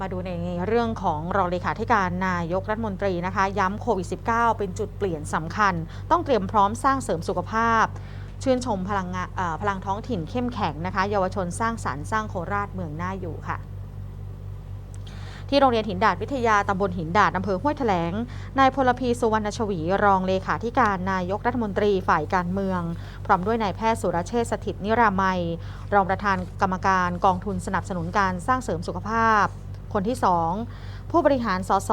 มาดูในเรื่องของรองเลขาธิการนายกรัฐมนตรีนะคะ ย้ำโควิด -19 เป็นจุดเปลี่ยนสำคัญ ต้องเตรียมพร้อมสร้างเสริมสุขภาพ ชื่นชมพลังพลังท้องถิ่นเข้มแข็งนะคะ เยาวชนสร้างสรรค์สร้างโคราชเมืองน่าอยู่ค่ะที่โรงเรียนหินดาดวิทยา ตำบลหินดาดอำเภอห้วยแถลง นายพลพีสุวรรณชวี รองเลขาธิการนายกรัฐมนตรีฝ่ายการเมือง พร้อมด้วยนายแพทย์สุรเชษฐสถิตนิรามัย รองประธานกรรมการกองทุนสนับสนุนการสร้างเสริมสุขภาพ คนที่ 2 ผู้บริหารสส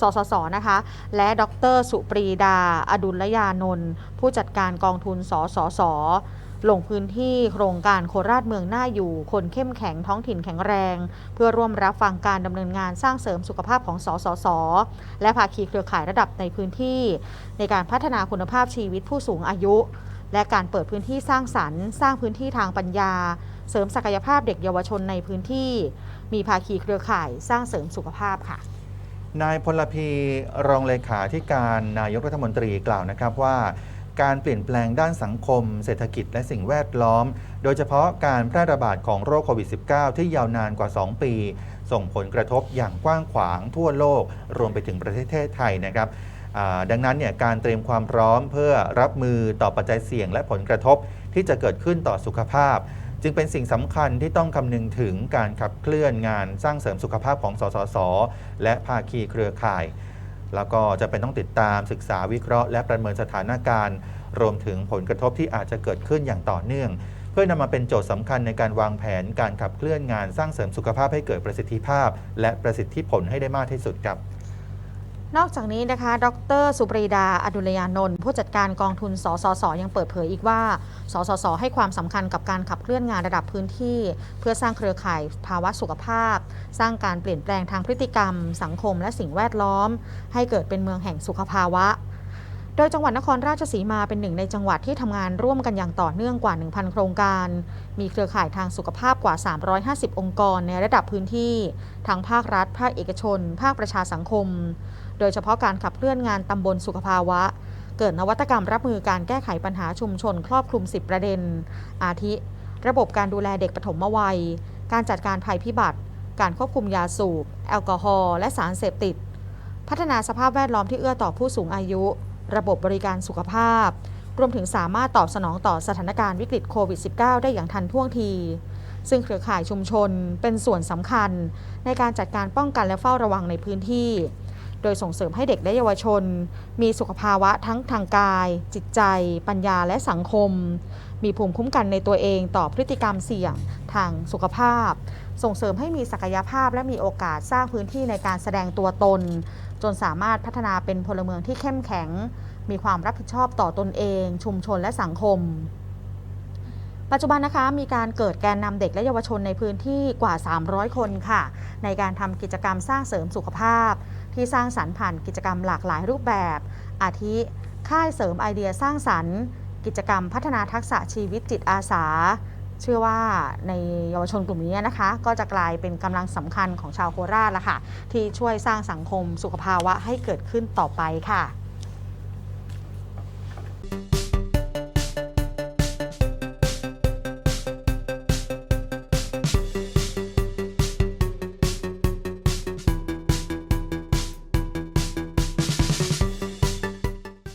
สสส นะคะ และ ดร สุปรีดา อดุลยานนท์ผู้จัดการกองทุน สสส ลงพื้นที่โครงการโคราชเมืองหน่าอยู่ คนเข้มแข็งท้องถิ่นแข็งแรง เพื่อร่วมรับฟังการดำเนินงานสร้างเสริมสุขภาพของ สสส และภาคีเครือข่ายระดับในพื้นที่ ในการพัฒนาคุณภาพชีวิตผู้สูงอายุ และการเปิดพื้นที่สร้างสรรค์ สร้างพื้นที่ทางปัญญา เสริมศักยภาพเด็กเยาวชนในพื้นที่ มีภาคีเครือข่ายสร้างเสริมสุขภาพค่ะ นายพลพีรองเลขาธิการนายกรัฐมนตรีกล่าวนะครับว่าการเปลี่ยนแปลงด้านสังคม เศรษฐกิจและสิ่งแวดล้อม โดยเฉพาะการแพร่ระบาดของโรคโควิด -19 ที่ยาวนานกว่า 2 ปี ส่งผลกระทบอย่างกว้างขวางทั่วโลก รวมไปถึงประเทศไทยนะครับ ดังนั้นเนี่ยการเตรียมความพร้อมเพื่อรับมือต่อปัจจัยเสี่ยงและผลกระทบที่จะเกิดขึ้นต่อสุขภาพ จึงเป็นสิ่งสำคัญที่ต้องคำนึงถึงการขับเคลื่อนงานสร้างเสริมสุขภาพของสสส และภาคีเครือข่าย แล้วก็จะเป็นต้องติดตามศึกษาวิเคราะห์และประเมินสถานการณ์ รวมถึงผลกระทบที่อาจจะเกิดขึ้นอย่างต่อเนื่อง เพื่อนำมาเป็นโจทย์สำคัญในการวางแผนการขับเคลื่อนงานสร้างเสริมสุขภาพให้เกิดประสิทธิภาพ และประสิทธิผลให้ได้มากที่สุดครับ นอกจากนี้นะคะ ดร สุปรีดา อดุลยานนท์ผู้จัดการกองทุน สสส ยังเปิดเผยอีกว่า สสส ให้ความสำคัญกับการขับเคลื่อนงานระดับพื้นที่ เพื่อสร้างเครือข่ายภาวะสุขภาพ สร้างการเปลี่ยนแปลงทางพฤติกรรม สังคมและสิ่งแวดล้อม ให้เกิดเป็นเมืองแห่งสุขภาวะ โดยจังหวัดนครราชสีมาเป็นหนึ่งในจังหวัดที่ทำงานร่วมกันอย่างต่อเนื่องกว่า 1,000 โครงการ มีเครือข่ายทางสุขภาพกว่า 350 องค์กรในระดับพื้นที่ ทั้งภาครัฐ ภาคเอกชน ภาคประชาสังคม โดยเฉพาะการขับเคลื่อนงานตำบลสุขภาวะ เกิดนวัตกรรมรับมือการแก้ไขปัญหาชุมชน ครอบคลุม 10 ประเด็น อาทิ ระบบการดูแลเด็กปฐมวัย การจัดการภัยพิบัติ การควบคุมยาสูบ แอลกอฮอล์ และสารเสพติด พัฒนาสภาพแวดล้อมที่เอื้อต่อผู้สูงอายุ ระบบบริการสุขภาพ รวมถึงสามารถตอบสนองต่อสถานการณ์วิกฤตโควิด -19 ได้อย่างทันท่วงที ซึ่งเครือข่ายชุมชนเป็นส่วนสำคัญ ในการจัดการป้องกันและเฝ้าระวังในพื้นที่ โดยส่งเสริมให้เด็กและเยาวชน มีสุขภาวะทั้งทางกาย จิตใจ ปัญญาและสังคม มีภูมิคุ้มกันในตัวเองต่อพฤติกรรมเสี่ยงทางสุขภาพ ส่งเสริมให้มีศักยภาพและมีโอกาสสร้างพื้นที่ในการแสดงตัวตน จนสามารถพัฒนาเป็นพลเมืองที่เข้มแข็ง มีความรับผิดชอบต่อตนเอง ชุมชนและสังคม ปัจจุบันนะคะมีการเกิดแกนนำเด็กและเยาวชนในพื้นที่กว่า 300 คนค่ะ ในการทำกิจกรรมสร้างเสริมสุขภาพ ที่สร้างสรรค์ผ่านกิจกรรมหลากหลายรูปแบบ อาทิ ค่ายเสริมไอเดียสร้างสรรค์ กิจกรรมพัฒนาทักษะชีวิตจิตอาสา เชื่อว่าในเยาวชนกลุ่มนี้นะคะ ก็จะกลายเป็นกำลังสำคัญของชาวโคราชละค่ะที่ช่วยสร้างสังคมสุขภาวะให้เกิดขึ้นต่อไปค่ะ